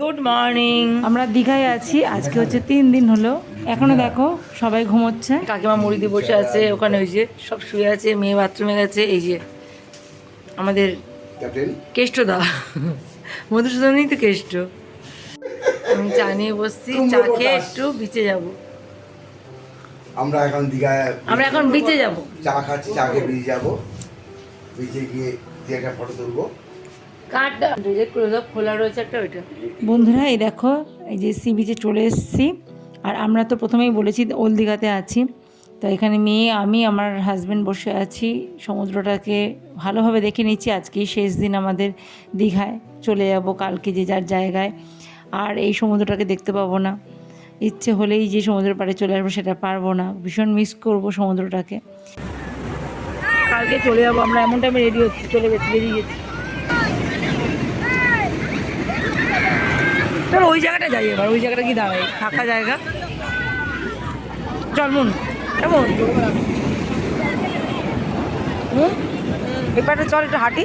Good morning আমরা দীঘায় আছি আজকে হচ্ছে তিন দিন হলো। এখনও দেখো সবাই ঘুমোচ্ছে। কাকিমা মুড়ি দিয়ে বসে আছে ওখানে ওই যে সব শুয়ে আছে মেয়ে বাথরুমে গেছে এই যে আমাদের ক্যাপ্টেন কেষ্টদা। মধুসূদনই তো কেষ্ট। আমি চা নিয়ে বসছি চা খেয়ে একটু বিচে যাব। আমরা এখন দীঘায় আমরা এখন বিচে যাব। চা খাচ্ছি চা খেয়ে বেরিয়ে যাব। বেরিয়ে গিয়ে একটা ফটো তুলবো। ডিলেট খোলা রয়েছে একটা, ওইটা। বন্ধুরা, এই দেখো, এই যে সি বিচে চলে এসেছি। আর আমরা তো প্রথমেই বলেছি, ওল দীঘাতে আছি। তো এখানে মেয়ে, আমি, আমার হাজব্যান্ড বসে আছি। সমুদ্রটাকে ভালোভাবে দেখে নিচ্ছি। আজকেই শেষ দিন আমাদের দীঘায় চলে যাব কালকে যে যার জায়গায়। আর এই সমুদ্রটাকে দেখতে পাবো না। ইচ্ছে হলেই যে সমুদ্রের পাড়ে চলে আসব সেটা পারব না। ভীষণ মিস করব সমুদ্রটাকে। কালকে চলে যাব, আমরা এমন টাইমে রেডি হচ্ছি, চলে গেছি, বেরিয়ে গেছি। চলো ওই জায়গাটা যাই এবার, ওই জায়গাটা কি দাঁড়াই ফাঁকা জায়গা। চল, মন। কেমন হুম? এবারে চল একটু হাঁটি।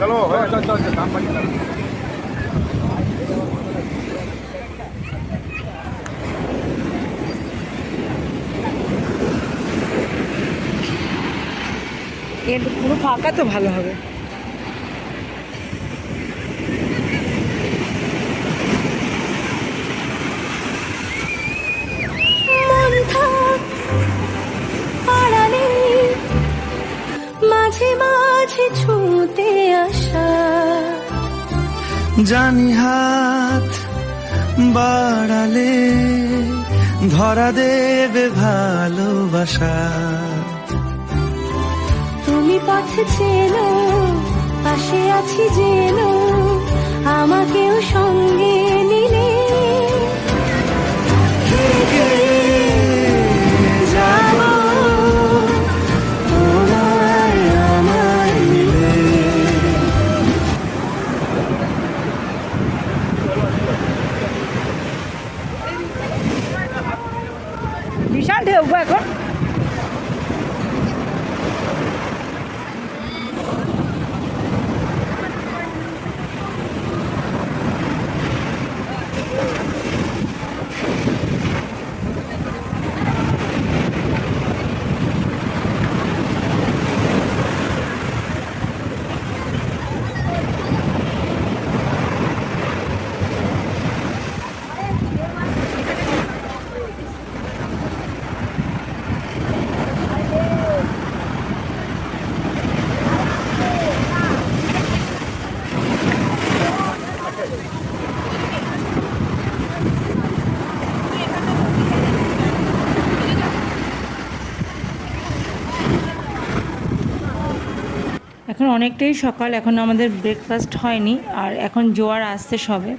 চলো পুরো ফাঁকা তো ভালো হবে। মন মাঝে মাঝে ছুঁতে আসা। জানি হাত বাড়ালে ধরা দেবে ভালোবাসা। চেনো পাশে আছি যেন আমাকেও সঙ্গে অনেকটাই সকাল এখন আমাদের ব্রেকফাস্ট হয়নি আর এখন জোয়ার আসছে সবে।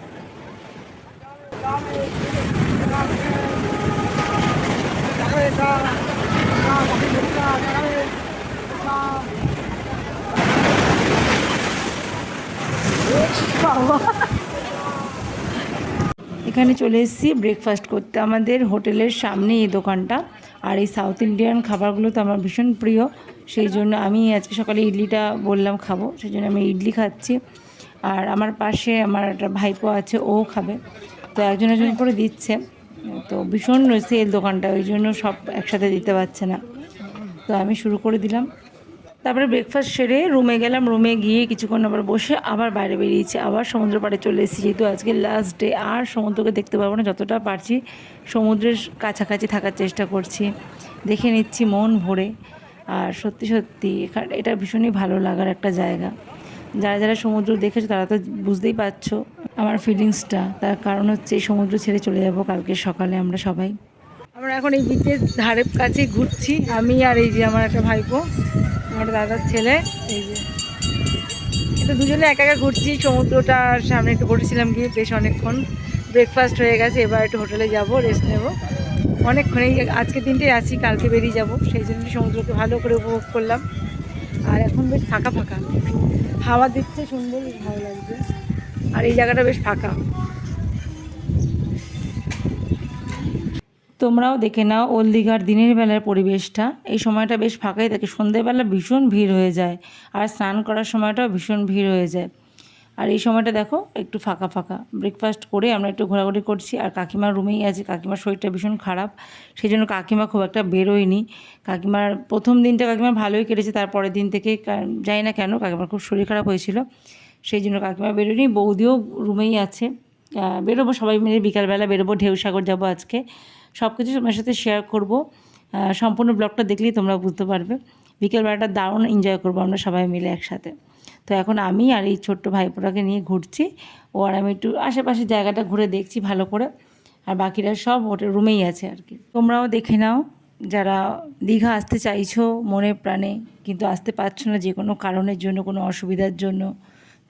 এখানে চলে এসেছি ব্রেকফাস্ট করতে। আমাদের হোটেলের সামনে এই দোকানটা। আর এই সাউথ ইন্ডিয়ান খাবারগুলো তো আমার ভীষণ প্রিয়। সেই জন্য আমি আজকে সকালে ইডলিটা বললাম খাব। সেই জন্য আমি ইডলি খাচ্ছি। আর আমার পাশে আমার একটা ভাইপো আছে, ও খাবে। তো একজন একজন করে দিচ্ছে। তো ভীষণ সেল দোকানটা, ওই জন্য সব একসাথে দিতে পারছে না। তো আমি শুরু করে দিলাম। তারপরে ব্রেকফাস্ট সেরে রুমে গেলাম রুমে গিয়ে কিছুক্ষণ আবার বসে আবার বাইরে বেরিয়েছি, আবার সমুদ্র পাড়ে চলে এসেছি। যেহেতু আজকে লাস্ট ডে আর সমুদ্রকে দেখতে পারব না, যতটা পারছি সমুদ্রের কাছাকাছি থাকার চেষ্টা করছি। দেখে নিচ্ছি মন ভরে। আর সত্যি সত্যি এটা ভীষণই ভালো লাগার একটা জায়গা। যারা যারা সমুদ্র দেখেছ, তারা তো বুঝতেই পারছ আমার ফিলিংসটা তার কারণ হচ্ছে এই সমুদ্র ছেড়ে চলে যাব কালকে সকালে আমরা সবাই। আমরা এখন এই বিচের ধারের কাছে ঘুরছি। আমি আর এই যে আমার একটা ভাইপো। আমার দাদার ছেলে, এই যে। এটা দুজনে একা একা ঘুরছি সমুদ্রটার সামনে একটু ঘুরেছিলাম গিয়ে বেশ অনেকক্ষণ। ব্রেকফাস্ট হয়ে গেছে, এবার একটু হোটেলে যাব রেস্ট নেব। অনেকক্ষণ, এই আজকের দিনটাই আছি, কালকে বেরিয়ে যাব। সেই জন্য সমুদ্রকে ভালো করে উপভোগ করলাম। আর এখন বেশ ফাঁকা ফাঁকা। হাওয়া দিচ্ছে সুন্দর ভালো লাগছে। আর এই জায়গাটা বেশ ফাঁকা। তোমরাও দেখে নাও ওল দীঘার দিনের বেলার পরিবেশটা। এই সময়টা বেশ ফাঁকাই থাকে। সন্ধেবেলা ভীষণ ভিড় হয়ে যায় আর স্নান করার সময়টাও ভীষণ ভিড় হয়ে যায়। আর এই সময়টা দেখো একটু ফাঁকা ফাঁকা। ব্রেকফাস্ট করে আমরা একটু ঘোরাঘুরি করছি আর কাকিমার রুমেই আছে। কাকিমার শরীরটা ভীষণ খারাপ। সেই জন্য কাকিমা খুব একটা বেরোয়নি। কাকিমার প্রথম দিনটা কাকিমা ভালোই কেটেছে। তারপরের দিন থেকে জানি না কেন কাকিমার খুব শরীর খারাপ হয়েছিল। সেই জন্য কাকিমা বেরোয়নি। বৌদিও রুমেই আছে। বেরোবো সবাই মিলে। বিকালবেলা বেরোবো। ঢেউসাগর যাব আজকে। সব কিছু তোমার সাথে শেয়ার করব। সম্পূর্ণ ব্লগটা দেখলেই তোমরা বুঝতে পারবে। বিকেলবেলাটা দারুণ এনজয় করব আমরা সবাই মিলে একসাথে। তো এখন আমি আর এই ছোট্ট ভাইপোটাকে নিয়ে ঘুরছি। ও আর আমি একটু আশেপাশে জায়গাটা ঘুরে দেখছি ভালো করে। আর বাকিরা সব হোটেল রুমেই আছে আর কি। তোমরাও দেখে নাও, যারা দীঘা আসতে চাইছো মনে প্রাণে, কিন্তু আসতে পারছ না যে কোনো কারণের জন্য, কোনো অসুবিধার জন্য,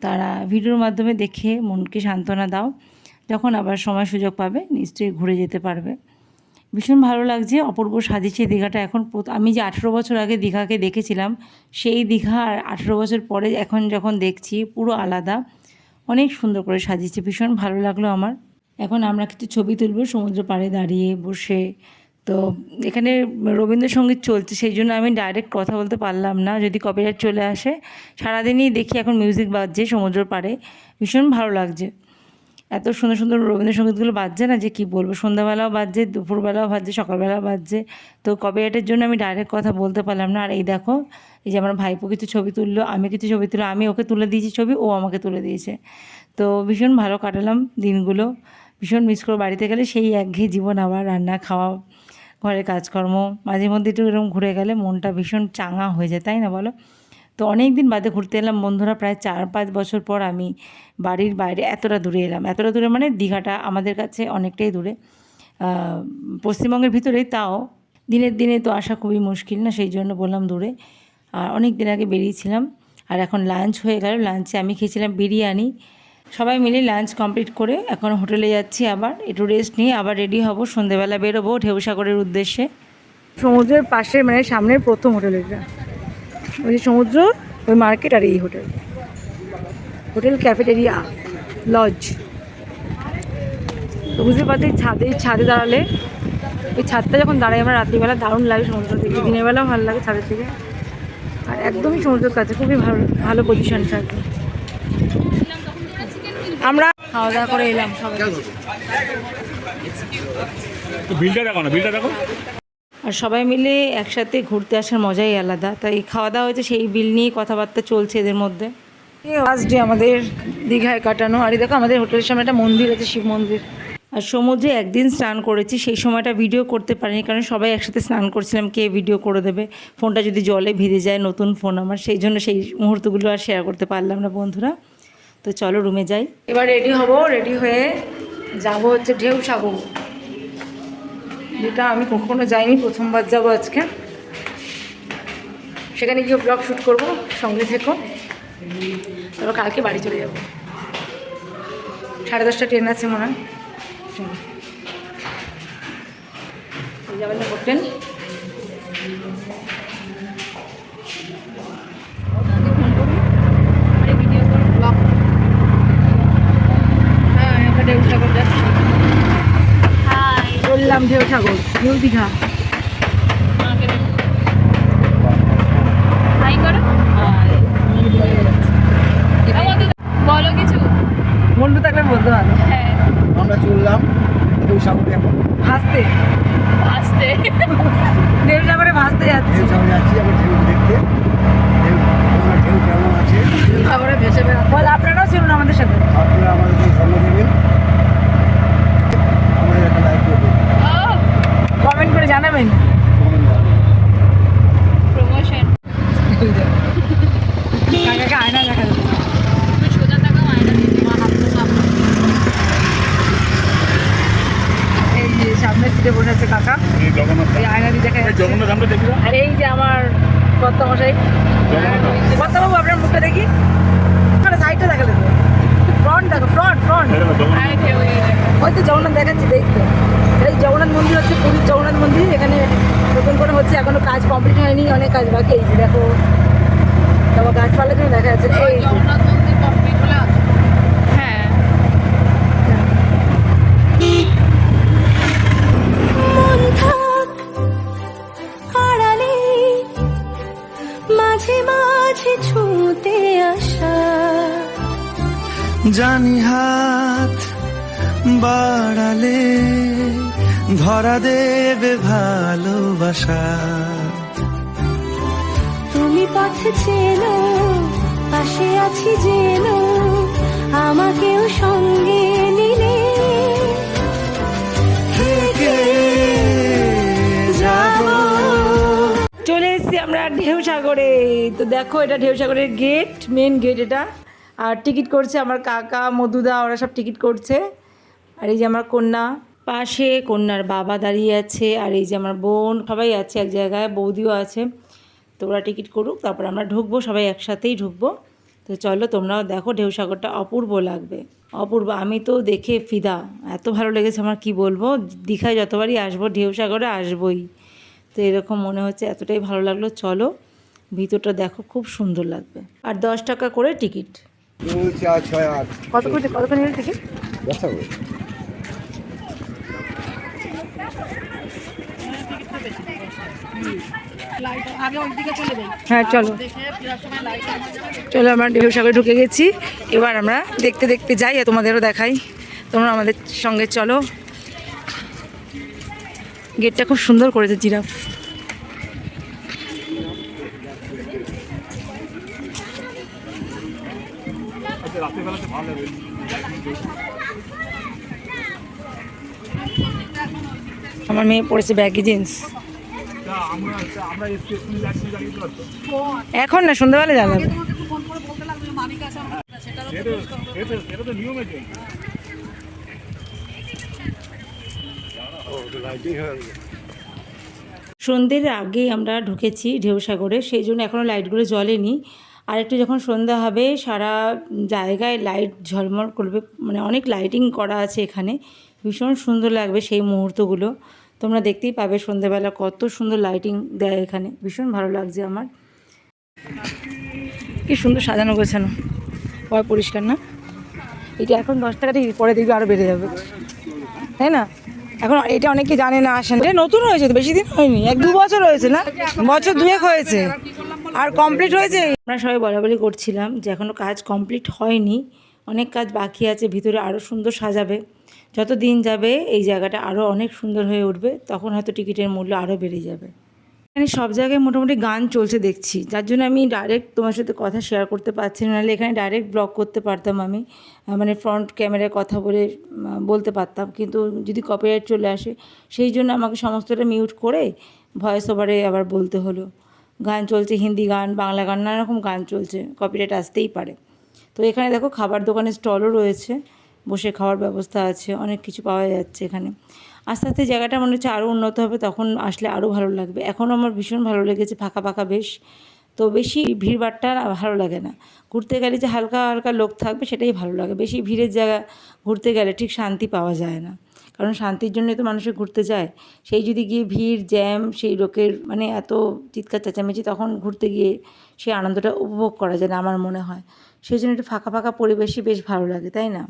তারা ভিডিওর মাধ্যমে দেখে মনকে সান্ত্বনা দাও। যখন আবার সময় সুযোগ পাবে, নিশ্চয়ই ঘুরে যেতে পারবে। ভীষণ ভালো লাগছে। অপূর্ব সাজিয়েছে দীঘাটা এখন আমি যে আঠেরো বছর আগে দীঘাকে দেখেছিলাম, সেই দীঘা আর আঠেরো বছর পরে এখন যখন দেখছি, পুরো আলাদা। অনেক সুন্দর করে সাজিয়েছে, ভীষণ ভালো লাগল আমার। এখন আমরা কিছু ছবি তুলব, সমুদ্র পাড়ে দাঁড়িয়ে বসে। তো এখানে রবীন্দ্রসঙ্গীত চলছে, সেই জন্য আমি ডাইরেক্ট কথা বলতে পারলাম না। যদি কপিরাইট চলে আসে, সারাদিনই দেখি এখন মিউজিক বাজছে সমুদ্র পাড়ে। ভীষণ ভালো লাগছে। এত সুন্দর সুন্দর রবীন্দ্রসঙ্গীতগুলো বাজছে না যে কি বলব? সন্ধ্যাবেলাও বাজছে, দুপুরবেলাও বাজছে, সকালবেলাও বাজছে। তো কপিরাইটের জন্য আমি ডাইরেক্ট কথা বলতে পারলাম না। আর এই দেখো, এই যে আমার ভাইপো কিছু ছবি তুললো, আমি কিছু ছবি তুললো আমি ওকে তুলে দিয়েছি ছবি, ও আমাকে তুলে দিয়েছে। তো ভীষণ ভালো কাটালাম দিনগুলো। ভীষণ মিস করে বাড়িতে গেলে সেই একঘেয়ে জীবন আবার, রান্না, খাওয়া, ঘরের কাজকর্ম মাঝে মধ্যে একটু এরকম ঘুরে গেলে মনটা ভীষণ চাঙা হয়ে যায়, তাই না বলো? তো অনেক দিন বাদে ঘুরতে এলাম। বন্ধুরা, প্রায় চার পাঁচ বছর পর আমি বাড়ির বাইরে এতটা দূরে এলাম। এতটা দূরে মানে দীঘাটা আমাদের কাছে অনেকটাই দূরে। পশ্চিমবঙ্গের ভিতরেই তাও। দিনের দিনে তো আসা খুবই মুশকিল না, সেই জন্য বললাম দূরে। আর অনেক দিন আগে বেরিয়েছিলাম। আর এখন লাঞ্চ হয়ে গেল। লাঞ্চে আমি খেয়েছিলাম বিরিয়ানি। সবাই মিলে লাঞ্চ কমপ্লিট করে এখন হোটেলে যাচ্ছি আবার। একটু রেস্ট নিয়ে আবার রেডি হব। সন্ধেবেলা বেরোবো ঢেউসাগরের উদ্দেশ্যে। সমুদ্রের পাশে মানে সামনের প্রথম হোটেল এটা। ওই সমুদ্র, ওই মার্কেট আর এই হোটেল। Hotel, cafeteria, lodge. তো বুঝতে পারছি ছাদে ছাদে দাঁড়ালে, ওই ছাদটা যখন দাঁড়াই আমরা রাত্রিবেলা দারুণ লাগে সমুদ্র থেকে দিনের বেলাও ভালো লাগে ছাদের থেকে আর একদমই সমুদ্রের কাছে, খুবই ভালো ভালো পজিশনটা আর কি। আমরা খাওয়া দাওয়া করে এলাম সবাই। বিলটা দেখো না, বিলটা দেখো। আর সবাই মিলে একসাথে ঘুরতে আসার মজাই আলাদা। তাই খাওয়া দাওয়া হয়েছে সেই বিল নিয়ে কথাবার্তা চলছে এদের মধ্যে। ফার্স্ট ডে আমাদের দীঘায় কাটানো। আর দেখো আমাদের হোটেলের সামনে একটা মন্দির আছে শিব মন্দির। আর সমুদ্রে একদিন স্নান করেছি সেই সময়টা ভিডিও করতে পারিনি কারণ সবাই একসাথে স্নান করছিলাম কে ভিডিও করে দেবে। ফোনটা যদি জলে ভিজে যায় নতুন ফোন আমার। সেই জন্য সেই মুহূর্তগুলো আর শেয়ার করতে পারলাম না বন্ধুরা। তো চলো রুমে যাই। এবার রেডি হব রেডি হয়ে যাব হচ্ছে ঢেউ সাগর। যেটা আমি কখনো যাইনি, প্রথমবার যাব আজকে। সেখানে গিয়ে ব্লগ শ্যুট করব, সঙ্গে থেকো। তারপর কালকে বাড়ি চলে যাব। সাড়ে দশটা ট্রেন আছে মনে হয়। যে হোটেল বললাম ঢেউ সাগর নিউ দীঘা। হাই করো। বলো কিছু? বন্ধু থাকলে বলতে পারো হ্যাঁ। আমরা চললাম ঢেউ সাগরে এখন। ভাসতে। আসতে ঢেউ সাগরে ভাসতে যাচ্ছি। ঢেউ সাগরে যাচ্ছি আমরা ঢেউ দেখতে। ঢেউ কেমন আছে? সাগরে ভেসে বেড়া বল আপনারাও ছিলেন আমাদের সাথে। আপনারা আমাদেরকে জন্ম দেবেন আমাদের একটা লাইক করবেন কমেন্ট করে জানাবেন। প্রমোশন কাকাকে আয়না দেখা সামনে। সিটে বসে আছে কাকা। এই আয়না দিয়ে দেখা আর যে আমার কর্তাবাবু আপনার মুখটা দেখি? মানে সাইডটা দেখা দেবো ফ্রন্ট দেখো ফ্রন্ট ফ্রন্ট জগন্নাথ দেখাচ্ছি দেখতে। মন্দির হচ্ছে পুরীর জগন্নাথ মন্দির। এখানে নতুন করে হচ্ছে এখনও কাজ কমপ্লিট হয়নি অনেক কাজ বাকি। এই দেখো তারপর গাছপালা কিন্তু দেখা যাচ্ছে। এই হ্যাঁ। জানি হাত বাড়ালে ধরা দেবে ভালোবাসা। তুমি পথ চেনো পাশে আছি জেনো আমাকেও সঙ্গে নিলে। চলে এসেছি আমরা ঢেউ সাগরে তো দেখো এটা ঢেউ সাগরের গেট মেন গেট এটা। আর টিকিট করছে আমার কাকা মধুদা ওরা সব টিকিট করছে। আর এই যে আমার কন্যা। পাশে কন্যার বাবা দাঁড়িয়ে আছে আর এই যে আমার বোন সবাই আছে এক জায়গায় বৌদিও আছে। তো ওরা টিকিট করুক তারপর আমরা ঢুকবো সবাই একসাথেই ঢুকবো। তো চলো তোমরাও দেখো ঢেউ সাগরটা অপূর্ব লাগবে। অপূর্ব আমি তো দেখে ফিদা এত ভালো লেগেছে আমার কি বলব? দীঘায় যতবারই আসব ঢেউ সাগরে আসবোই। তো এরকম মনে হচ্ছে এতটাই ভালো লাগল। চলো ভিতরটা দেখো খুব সুন্দর লাগবে। আর দশ টাকা করে টিকিট। কত করে কত করে টিকিট ব্যবসা করো আগে ওই দিকে চলে যাই হ্যাঁ চলো। চলো, আমরা ঢেউ সাগরে ঢুকে গেছি। এবার আমরা দেখতে দেখতে যাই আর তোমাদেরও দেখাই। তোমরা আমাদের সঙ্গে চলো। গেটটা খুব সুন্দর করেছে, জিরাফ। আমার মেয়ে পড়েছে ব্যাগি জিন্স এখন না সন্ধ্যাবেলা জানাবে ফোন করে বলতে লাগবে যে মালিক আছে আমার সেটারও এটা এটা এটা তো নিয়মে চলছে সন্ধ্যের আগেই আমরা ঢুকেছি ঢেউ সাগরে সেই জন্য এখনও লাইটগুলো জ্বলেনি। আর একটু যখন সন্ধ্যা হবে সারা জায়গায় লাইট ঝলমল করবে মানে অনেক লাইটিং করা আছে এখানে। ভীষণ সুন্দর লাগবে সেই মুহূর্তগুলো। তোমরা দেখতেই পাবে সন্ধ্যেবেলা কত সুন্দর লাইটিং দেয় এখানে। ভীষণ ভালো লাগছে আমার। কি সুন্দর সাজানো গোছানো। পয় পরিষ্কার না? এটা এখন দশ টাকা থেকে পরে দেখবি আরও বেড়ে যাবে। তাই না? এখন এটা অনেকে জানে না, আসে না। এটা নতুন হয়েছে তো, বেশি দিন হয়নি। এক দু বছর হয়েছে না? বছর দুয়েক হয়েছে। আর কমপ্লিট হয়েছে? আমরা সবাই বলাবলি করছিলাম যে এখনও কাজ কমপ্লিট হয়নি। অনেক কাজ বাকি আছে, ভিতরে আরও সুন্দর সাজাবে। যত দিন যাবে এই জায়গাটা আরও অনেক সুন্দর হয়ে উঠবে, তখন হয়তো টিকিটের মূল্য আরও বেড়ে যাবে। এখানে সব জায়গায় মোটামুটি গান চলছে দেখছি, যার জন্য আমি ডাইরেক্ট তোমার সাথে কথা শেয়ার করতে পারছি না, নাহলে এখানে ডাইরেক্ট ব্লগ করতে পারতাম আমি। মানে ফ্রন্ট ক্যামেরায় কথা বলে বলতে পারতাম। কিন্তু যদি কপিরাইট চলে আসে, সেই জন্য আমাকে সমস্তটা মিউট করে ভয়েস ওভারে আবার বলতে হলো। গান চলছে, হিন্দি গান, বাংলা গান নানা রকম গান চলছে কপিরাইট আসতেই পারে। তো এখানে দেখো, খাবার দোকানের স্টলও রয়েছে। বসে খাওয়ার ব্যবস্থা আছে, অনেক কিছু পাওয়া যাচ্ছে এখানে। আস্তে আস্তে জায়গাটা মনে হচ্ছে আরও উন্নত হবে, তখন আসলে আরও ভালো লাগবে। এখনও আমার ভীষণ ভালো লেগেছে, ফাঁকা ফাঁকা বেশ। তো বেশি ভিড়ভাড়টা ভালো লাগে না। ঘুরতে গেলে যে হালকা হালকা লোক থাকবে সেটাই ভালো লাগে। বেশি ভিড়ের জায়গা ঘুরতে গেলে ঠিক শান্তি পাওয়া যায় না। কারণ শান্তির জন্যই তো মানুষে ঘুরতে যায়। সেই যদি গিয়ে ভিড়, জ্যাম, সেই লোকের মানে এত চিৎকার চেঁচামেচি, তখন ঘুরতে গিয়ে সেই আনন্দটা উপভোগ করা যায় না আমার মনে হয়। সেই জন্য একটু ফাঁকা ফাঁকা পরিবেশই বেশ ভালো লাগে, তাই না?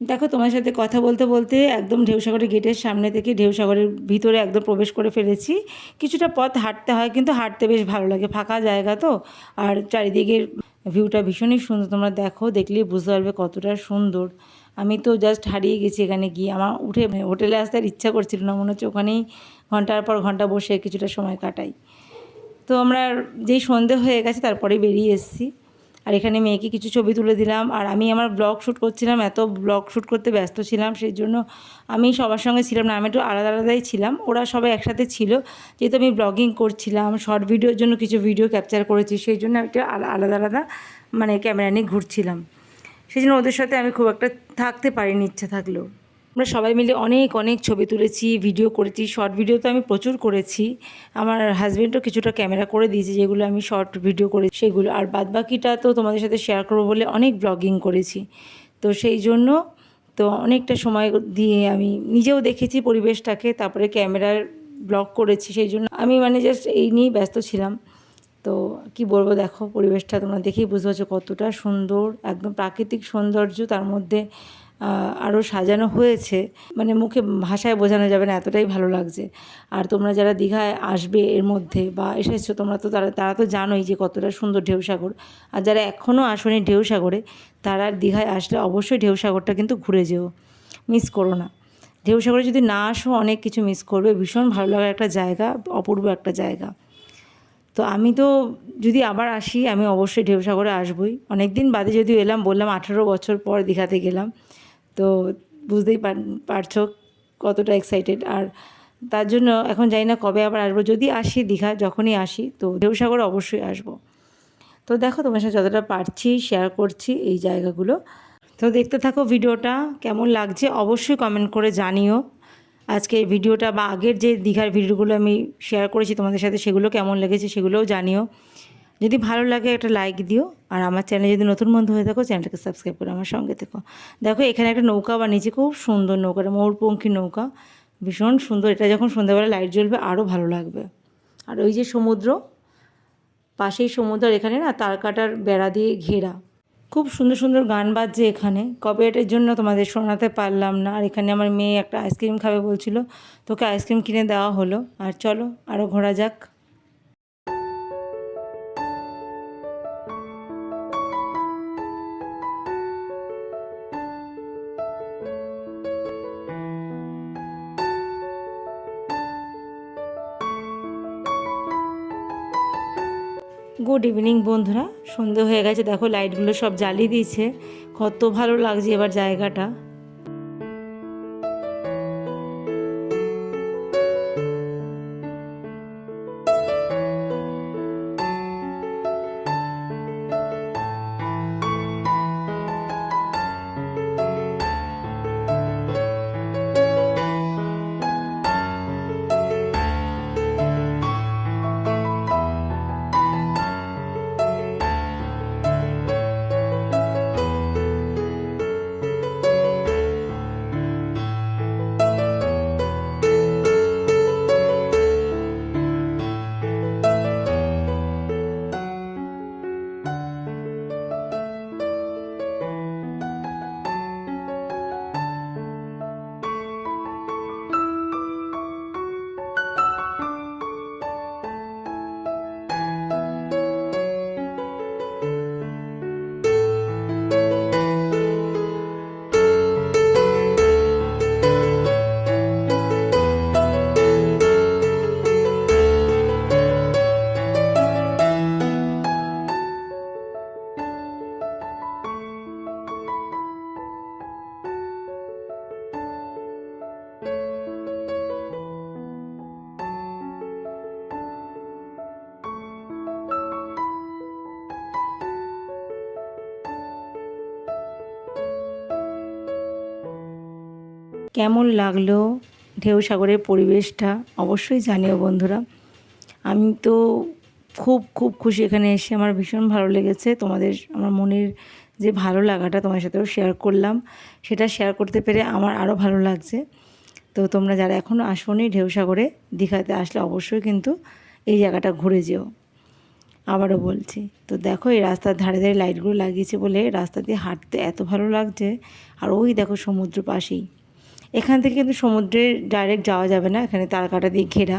দেখো, তোমার সাথে কথা বলতে বলতে একদম ঢেউসাগরের গেটের সামনে থেকে ঢেউসাগরের ভিতরে একদম প্রবেশ করে ফেলেছি। কিছুটা পথ হাঁটতে হয়, কিন্তু হাঁটতে বেশ ভালো লাগে। ফাঁকা জায়গা তো। আর চারিদিকের ভিউটা ভীষণই সুন্দর। তোমরা দেখো, দেখলেই বুঝতে পারবে কতটা সুন্দর। আমি তো জাস্ট হারিয়ে গেছি এখানে গিয়ে। আমার উঠে হোটেলে আসতে আর ইচ্ছা করছিল না। মনে হচ্ছে ওখানেই ঘণ্টার পর ঘণ্টা বসে কিছুটা সময় কাটাই। তো আমরা যেই সন্ধে হয়ে গেছে তারপরে বেরিয়ে এসেছি। আর এখানে মেয়েকে কিছু ছবি তুলে দিলাম। আর আমি আমার ব্লগ শ্যুট করছিলাম, এত ব্লগ শ্যুট করতে ব্যস্ত ছিলাম সেই জন্য আমি সবার সঙ্গে ছিলাম না, আমি একটু আলাদা আলাদাই ছিলাম। ওরা সবাই একসাথে ছিল, যেহেতু আমি ব্লগিং করছিলাম শর্ট ভিডিওর জন্য কিছু ভিডিও ক্যাপচার করেছি সেই জন্য একটা আলা- আলাদা আলাদা মানে ক্যামেরা নিয়ে ঘুরছিলাম। সেই জন্য ওদের সাথে আমি খুব একটা থাকতে পারিনি, ইচ্ছা থাকলেও। আমরা সবাই মিলে অনেক অনেক ছবি তুলেছি ভিডিও করেছি শর্ট ভিডিও তো আমি প্রচুর করেছি। আমার হাজব্যান্ডও কিছুটা ক্যামেরা করে দিয়েছে, যেগুলো আমি শর্ট ভিডিও করে সেগুলো। আর বাদবাকিটা তো তোমাদের সাথে শেয়ার করব বলে অনেক ব্লগিং করেছি। তো সেই জন্য তো অনেকটা সময় দিয়ে আমি নিজেও দেখেছি পরিবেশটাকে, তারপরে ক্যামেরার ব্লগ করেছি, সেই জন্য আমি মানে জাস্ট এই নিয়েই ব্যস্ত ছিলাম। তো কি বলব, দেখো পরিবেশটা তোমরা দেখেই বুঝতে পারছ কতটা সুন্দর, একদম প্রাকৃতিক সৌন্দর্য, তার মধ্যে আরও সাজানো হয়েছে। মানে মুখে ভাষায় বোঝানো যাবে না, এতটাই ভালো লাগছে। আর তোমরা যারা দীঘায় আসবে এর মধ্যে বা এসেছ, তোমরা তো তারা তারা তো জানোই যে কতটা সুন্দর ঢেউসাগর। আর যারা এখনও আসোনি ঢেউসাগরে, তারা দীঘায় আসলে অবশ্যই ঢেউসাগরটা কিন্তু ঘুরে যেও। মিস করো না। ঢেউসাগরে যদি না আসো, অনেক কিছু মিস করবে। ভীষণ ভালো লাগার একটা জায়গা, অপূর্ব একটা জায়গা। তো আমি তো যদি আবার আসি, আমি অবশ্যই ঢেউসাগরে আসবই। অনেক দিন বাদে যদিও এলাম, বললাম আঠেরো বছর পর দীঘাতে গেলাম। তো বুঝতেই পার- পারছ কতটা এক্সাইটেড আর তার জন্য এখন জানি না কবে আবার আসব। যদি আসি দীঘা, যখনই আসি, তো ঢেউসাগরে অবশ্যই আসব। তো দেখো তোমার সাথে যতটা পারছি শেয়ার করছি এই জায়গাগুলো। তো দেখতে থাকো ভিডিওটা, কেমন লাগছে অবশ্যই কমেন্ট করে জানিও। আজকে এই ভিডিওটা বা আগের যে দীঘার ভিডিওগুলো আমি শেয়ার করেছি তোমাদের সাথে, সেগুলো কেমন লেগেছে সেগুলোও জানিও। যদি ভালো লাগে একটা লাইক দিও, আর আমার চ্যানেলে যদি নতুন বন্ধু হয়ে থাকো চ্যানেলটাকে সাবস্ক্রাইব করে আমার সঙ্গে থেকো। দেখো, এখানে একটা নৌকা বানিয়েছি, খুব সুন্দর নৌকাটা ময়ূরপঙ্খী নৌকা, ভীষণ সুন্দর। এটা যখন সন্ধ্যাবেলা লাইট জ্বলবে আরও ভালো লাগবে। আর ওই যে সমুদ্র, পাশেই সমুদ্র এখানে না তার কাটার বেড়া দিয়ে ঘেরা। খুব সুন্দর সুন্দর গান বাজছে এখানে। কপিরাইটের জন্য তোমাদের শোনাতে পারলাম না। আর এখানে আমার মেয়ে একটা আইসক্রিম খাবে বলছিল, তোকে আইসক্রিম কিনে দেওয়া হলো। আর চলো আরও ঘোরা যাক। গুড ইভিনিং বন্ধুরা। সন্ধে হয়ে গেছে, দেখো লাইটগুলো সব জ্বালিয়ে দিয়েছে। কত ভালো লাগছে এবার জায়গাটা। কেমন লাগল ঢেউ সাগরের পরিবেশটা অবশ্যই জানিও বন্ধুরা। আমি তো খুব খুব খুশি এখানে এসে আমার ভীষণ ভালো লেগেছে। তোমাদের, আমার মনের যে ভালো লাগাটা তোমার সাথেও শেয়ার করলাম। সেটা শেয়ার করতে পেরে আমার আরও ভালো লাগছে। তো তোমরা যারা এখনও আসোনি ঢেউ সাগরে, দীঘাতে আসলে অবশ্যই কিন্তু এই জায়গাটা ঘুরে যেও। আবারও বলছি, তো দেখো এই রাস্তার ধারে ধারে লাইটগুলো লাগিয়েছে বলে রাস্তা দিয়ে হাঁটতে এত ভালো লাগছে। আর ওই দেখো সমুদ্র পাশেই। এখান থেকে কিন্তু সমুদ্রে ডাইরেক্ট যাওয়া যাবে না, এখানে তারকাটা দিয়ে ঘেরা।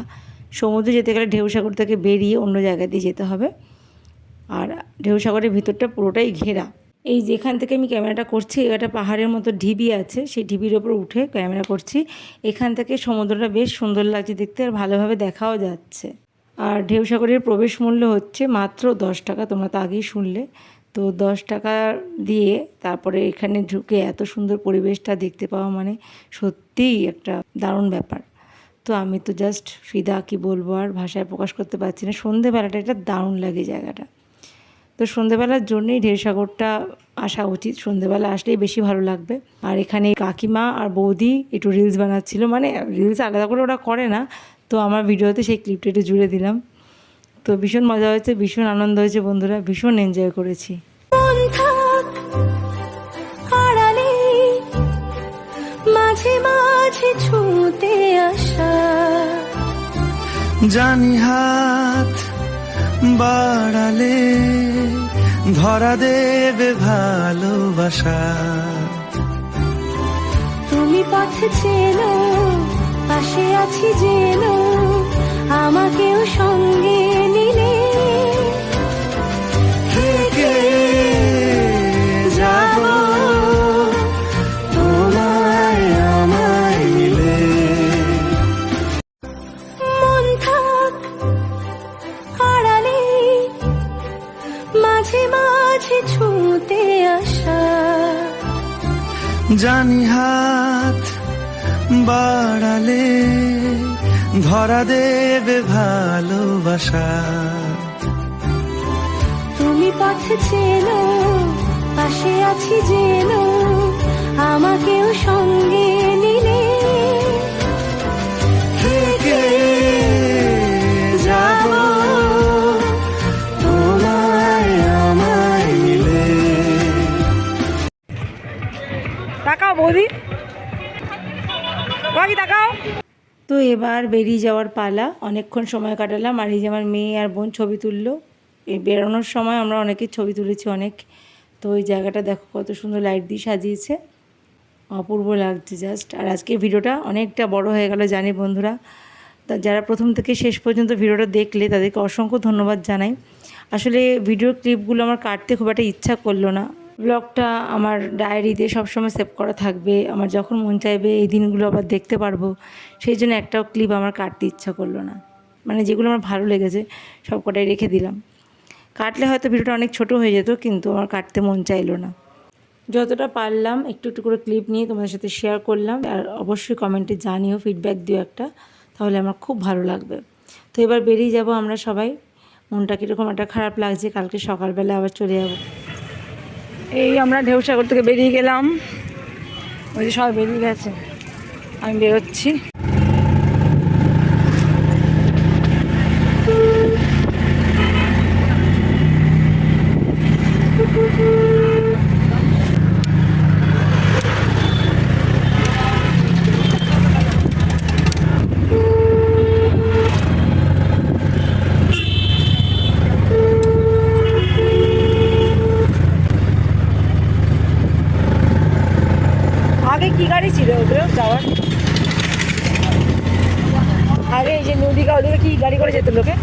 সমুদ্রে যেতে গেলে ঢেউসাগর থেকে বেরিয়ে অন্য জায়গা দিয়ে যেতে হবে। আর ঢেউসাগরের ভিতরটা পুরোটাই ঘেরা। এই যেখান থেকে আমি ক্যামেরাটা করছি, একটা পাহাড়ের মতো ঢিবি আছে, সেই ঢিবির ওপর উঠে ক্যামেরা করছি। এখান থেকে সমুদ্রটা বেশ সুন্দর লাগছে দেখতে আর ভালোভাবে দেখাও যাচ্ছে। আর ঢেউসাগরের প্রবেশ মূল্য হচ্ছে মাত্র দশ টাকা, তোমরা তো আগেই শুনলে। তো দশ টাকা দিয়ে তারপরে এখানে ঢুকে এত সুন্দর পরিবেশটা দেখতে পাওয়া মানে সত্যিই একটা দারুণ ব্যাপার। তো আমি তো জাস্ট ফিদা কি বলব আর ভাষায় প্রকাশ করতে পারছি না। সন্ধেবেলাটা এটা দারুণ লাগে জায়গাটা। তো সন্ধেবেলার জন্যই ঢেউসাগরটা আসা উচিত। সন্ধেবেলা আসলেই বেশি ভালো লাগবে। আর এখানে কাকিমা আর বৌদি একটু রিলস বানাচ্ছিল। মানে রিলস আলাদা করে ওরা করে না। তো আমার ভিডিওতে সেই ক্লিপটা একটু জুড়ে দিলাম। তো ভীষণ মজা হয়েছে ভীষণ আনন্দ হয়েছে বন্ধুরা ভীষণ এনজয় করেছি। মাঝে মাঝে ছুঁতে আসা। জানি হাত বাড়ালে ধরা দেবে ভালোবাসা। তুমি পথ চেনো পাশে আছি জেনো আমাকেও সঙ্গে নিলে থেকে যাব। তোমায় আমায় মাঝে মাঝে ছুঁতে আসা। জানি হাত বাড়ালে ধরা দেবে ভালোবাসা। তুমি পথ চেনো পাশে আছি যেন আমাকেও সঙ্গে নিলে। যাব তোমায় আমায় মিলে। তাকাও বৌদি। তো এবার বেরিয়ে যাওয়ার পালা। অনেকক্ষণ সময় কাটালাম আর এই যে আমার মেয়ে আর বোন ছবি তুললো। এই বেরোনোর সময় আমরা অনেকের ছবি তুলেছি অনেক। তো ওই জায়গাটা দেখো কত সুন্দর লাইট দিয়ে সাজিয়েছে। অপূর্ব লাগছে জাস্ট আর আজকের ভিডিওটা অনেকটা বড় হয়ে গেল জানি বন্ধুরা। তা যারা প্রথম থেকে শেষ পর্যন্ত ভিডিওটা দেখলে তাদেরকে অসংখ্য ধন্যবাদ জানাই। আসলে ভিডিও ক্লিপগুলো আমার কাটতে খুব একটা ইচ্ছা করল না। ব্লগটা আমার ডায়েরিতে সবসময় সেভ করা থাকবে। আমার যখন মন চাইবে এই দিনগুলো আবার দেখতে পারব। সেই জন্য একটাও ক্লিপ আমার কাটতে ইচ্ছা করল না। মানে যেগুলো আমার ভালো লেগেছে সব কটাই রেখে দিলাম। কাটলে হয়তো ভিডিওটা অনেক ছোট হয়ে যেত, কিন্তু আমার কাটতে মন চাইলো না। যতটা পারলাম, একটু একটু করে ক্লিপ নিয়ে তোমাদের সাথে শেয়ার করলাম। আর অবশ্যই কমেন্টে জানিও ফিডব্যাক দিও একটা, তাহলে আমার খুব ভালো লাগবে। তো এবার বেরিয়ে যাব আমরা সবাই। মনটা কীরকম একটা খারাপ লাগছে, কালকে সকালবেলা আবার চলে যাব। এই আমরা ঢেউসাগর থেকে বেরিয়ে গেলাম। ওই যে সবাই বেরিয়ে গেছে। আমি বেরোচ্ছি আগে কি গাড়ি ছিল ওগুলো যাওয়ার যে ওদিকে কি গাড়ি করে যেত লোকে?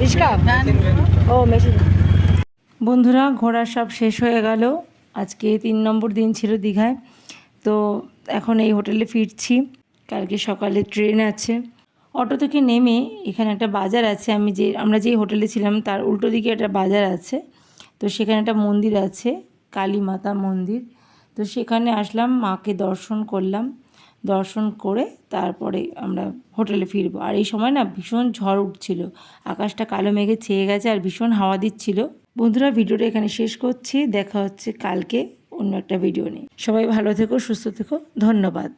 রিক্সা? ও মেশিন। বন্ধুরা ঘোরা সব শেষ হয়ে গেল। আজকে তিন নম্বর দিন ছিল দীঘায়। তো এখন এই হোটেলে ফিরছি। কালকে সকালে ট্রেন আছে। অটো থেকে নেমে এখানে একটা বাজার আছে। আমি যে আমরা যেই হোটেলে ছিলাম তার উল্টো দিকে একটা বাজার আছে। তো সেখানে একটা মন্দির আছে কালী মাতা মন্দির। তো সেখানে আসলাম মাকে দর্শন করলাম। দর্শন করে তারপরে আমরা হোটেলে ফিরবো। আর এই সময় না ভীষণ ঝড় উঠছিল। আকাশটা কালো মেঘে ছেয়ে গেছে আর ভীষণ হাওয়া দিচ্ছিল। বন্ধুরা, ভিডিওটা এখানে শেষ করছি। দেখা হচ্ছে কালকে অন্য একটা ভিডিও নিয়ে। সবাই ভালো থেকো, সুস্থ থেকো। ধন্যবাদ।